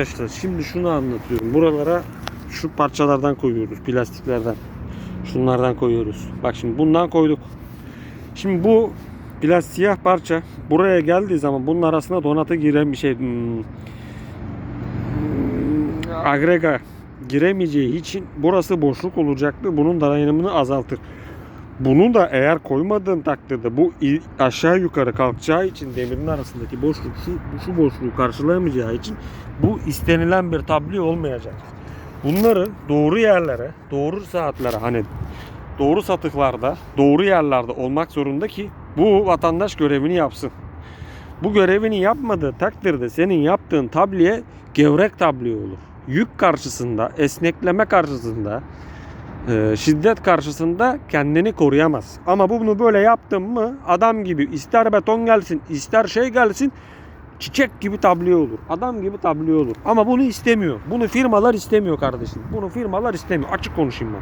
Arkadaşlar şimdi şunu anlatıyorum. Buralara şu parçalardan koyuyoruz. Plastiklerden. Şunlardan koyuyoruz. Bak şimdi bundan koyduk. Şimdi bu plastik siyah parça buraya geldiği zaman bunun arasına donatı giren bir şey. Hmm, hmm, agrega giremeyeceği için burası boşluk olacaktı. Bunun dayanımını azaltır. Bunu da eğer koymadığın takdirde bu aşağı yukarı kalkacağı için demirin arasındaki boşluk şu, şu boşluğu karşılayamayacağı için bu istenilen bir tablo olmayacak. Bunları doğru yerlere, doğru saatlere hani doğru satıklarda, doğru yerlerde olmak zorunda ki bu vatandaş görevini yapsın. Bu görevini yapmadığı takdirde senin yaptığın tabliye gevrek tabliye olur. Yük karşısında, esnekleme karşısında, e, şiddet karşısında kendini koruyamaz. Ama bunu böyle yaptın mı adam gibi ister beton gelsin, ister şey gelsin çiçek gibi tabliye olur. Adam gibi tabliye olur. Ama bunu istemiyor. Bunu firmalar istemiyor kardeşim. Bunu firmalar istemiyor. Açık konuşayım ben.